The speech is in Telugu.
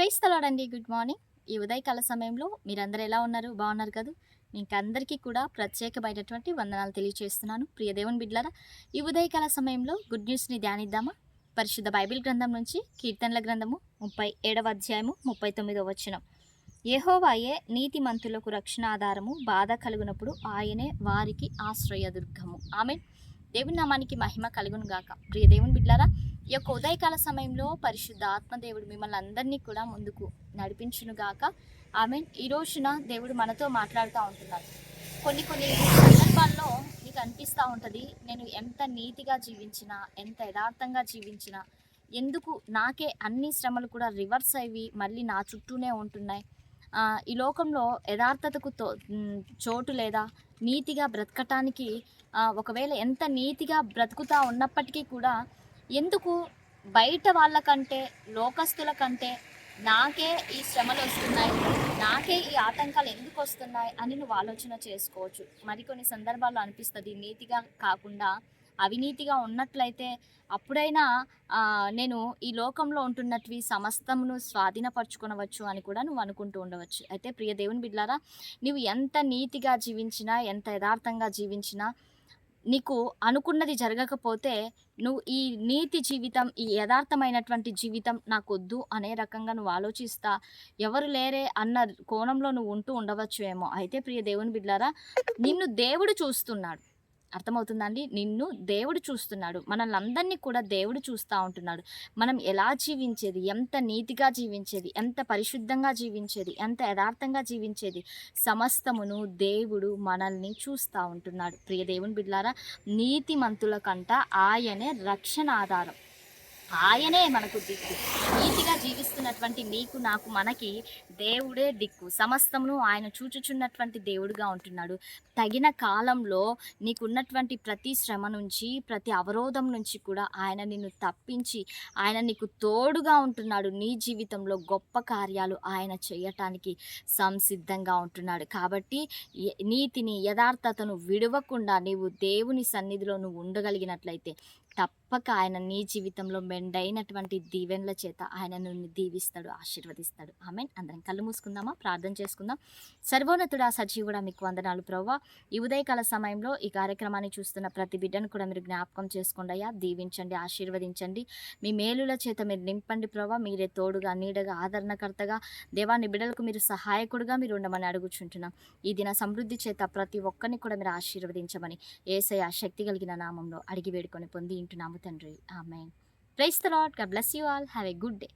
ప్రైస్ తలాడండి. Good morning. ఈ ఉదయకాల సమయంలో మీరందరూ ఎలా ఉన్నారు? బాగున్నారు కదా? మీకు అందరికీ కూడా ప్రత్యేకమైనటువంటి వందనాలు తెలియజేస్తున్నాను ప్రియ దేవుని ఈ ఈ ఉదయకాల సమయంలో గుడ్ న్యూస్ని ధ్యానిద్దామా? పరిశుద్ధ బైబిల్ గ్రంథం నుంచి కీర్తనల గ్రంథము ముప్పై ఏడవ అధ్యాయము ముప్పై తొమ్మిదవ వచనం. యెహోవాయే నీతిమంతులకు రక్షణ ఆధారము బాధ కలుగునప్పుడు ఆయనే వారికి ఆశ్రయదుర్గము. ఆమె దేవుని నామానికి మహిమ కలుగును గాక. ప్రియ దేవుని బిడ్లారా ఈ యొక్క ఉదయకాల సమయంలో పరిశుద్ధ ఆత్మదేవుడు మిమ్మల్ని అందరినీ కూడా ముందుకు నడిపించును గాక. ఆమె ఈ రోజున దేవుడు మనతో మాట్లాడుతూ ఉంటున్నాడు. కొన్ని కొన్ని సందర్భాల్లో నీకు అనిపిస్తూ ఉంటుంది నేను ఎంత నీతిగా జీవించినా ఎంత యథార్థంగా జీవించినా ఎందుకు నాకే అన్ని శ్రమలు కూడా రివర్స్ అయ్యి మళ్ళీ నా చుట్టూనే ఉంటున్నాయి. ఈ లోకంలో యథార్థతకు తో చోటు లేదా నీతిగా బ్రతకటానికి ఒకవేళ ఎంత నీతిగా బ్రతుకుతా ఉన్నప్పటికీ కూడా ఎందుకు బయట వాళ్ళకంటే లోకస్తుల కంటే నాకే ఈ శ్రమలు వస్తున్నాయి నాకే ఈ ఆటంకాలు ఎందుకు వస్తున్నాయి అని నువ్వు ఆలోచన చేసుకోవచ్చు. మరికొన్ని సందర్భాల్లో అనిపిస్తుంది నీతిగా కాకుండా అవినీతిగా ఉన్నట్లయితే అప్పుడైనా నేను ఈ లోకంలో ఉంటున్నట్వి సమస్తమును స్వాధీనపరచుకునవచ్చు అని కూడా నువ్వు అనుకుంటూ ఉండవచ్చు. అయితే ప్రియ దేవుని బిడ్లారా నువ్వు ఎంత నీతిగా జీవించినా ఎంత యథార్థంగా జీవించినా నీకు అనుకున్నది జరగకపోతే నువ్వు ఈ నీతి జీవితం ఈ యథార్థమైనటువంటి జీవితం నాకొద్దు అనే రకంగా నువ్వు ఆలోచిస్తా ఎవరు లేరే అన్న కోణంలో నువ్వు ఉంటూ ఉండవచ్చు ఏమో. అయితే ప్రియ దేవుని బిడ్డారా నిన్ను దేవుడు చూస్తున్నాడు. అర్థమవుతుందండి? నిన్ను దేవుడు చూస్తున్నాడు. మనల్ని అందరినీ కూడా దేవుడు చూస్తూ ఉంటున్నాడు. మనం ఎలా జీవించేది? ఎంత నీతిగా జీవించేది? ఎంత పరిశుద్ధంగా జీవించేది? ఎంత యథార్థంగా జీవించేది? సమస్తమును దేవుడు మనల్ని చూస్తూ ఉంటున్నాడు. ప్రియ దేవుని బిడ్లారా నీతిమంతుల కంట ఆయనే రక్షణ ఆధారం ఆయనే మనకు దిక్కు. నీతిగా జీవిస్తున్నటువంటి నీకు నాకు మనకి దేవుడే దిక్కు. సమస్తమును ఆయన చూచుచున్నటువంటి దేవుడుగా ఉంటున్నాడు. తగిన కాలంలో నీకున్నటువంటి ప్రతి శ్రమ నుంచి ప్రతి అవరోధం నుంచి కూడా ఆయన నిన్ను తప్పించి ఆయన నీకు తోడుగా ఉంటున్నాడు. నీ జీవితంలో గొప్ప కార్యాలు ఆయన చేయటానికి సంసిద్ధంగా ఉంటున్నాడు. కాబట్టి నీతిని యథార్థతను విడవకుండా నీవు దేవుని సన్నిధిలో నువ్వు ఉండగలిగినట్లయితే తప్పక ఆయన నీ జీవితంలో మెండైనటువంటి దీవెనల చేత ఆయన నిన్ను దీవిస్తాడు ఆశీర్వదిస్తాడు. ఆమె అందరం కళ్ళు మూసుకుందామా? ప్రార్థన చేసుకుందాం. సర్వోన్నతుడా సజీవుడా మీకు వందనాలు ప్రవ్వా. ఈ ఉదయకాల సమయంలో ఈ కార్యక్రమాన్ని చూస్తున్న ప్రతి బిడ్డను కూడా మీరు జ్ఞాపకం చేసుకోండి అయ్యా. దీవించండి ఆశీర్వదించండి. మీ మేలుల చేత మీరు నింపండి ప్రభా మీరే తోడుగా నీడగా ఆదరణకర్తగా దేవాన్ని బిడ్డలకు మీరు సహాయకుడుగా మీరు ఉండమని అడుగుచుంటున్నాం. ఈ దిన సమృద్ధి చేత ప్రతి ఒక్కరిని కూడా మీరు ఆశీర్వదించమని ఏసయ శక్తి కలిగిన నామంలో అడిగి వేడుకొని పొంది ఇంటున్నాము తండ్రి ఆమె praise the Lord God bless you all have a good day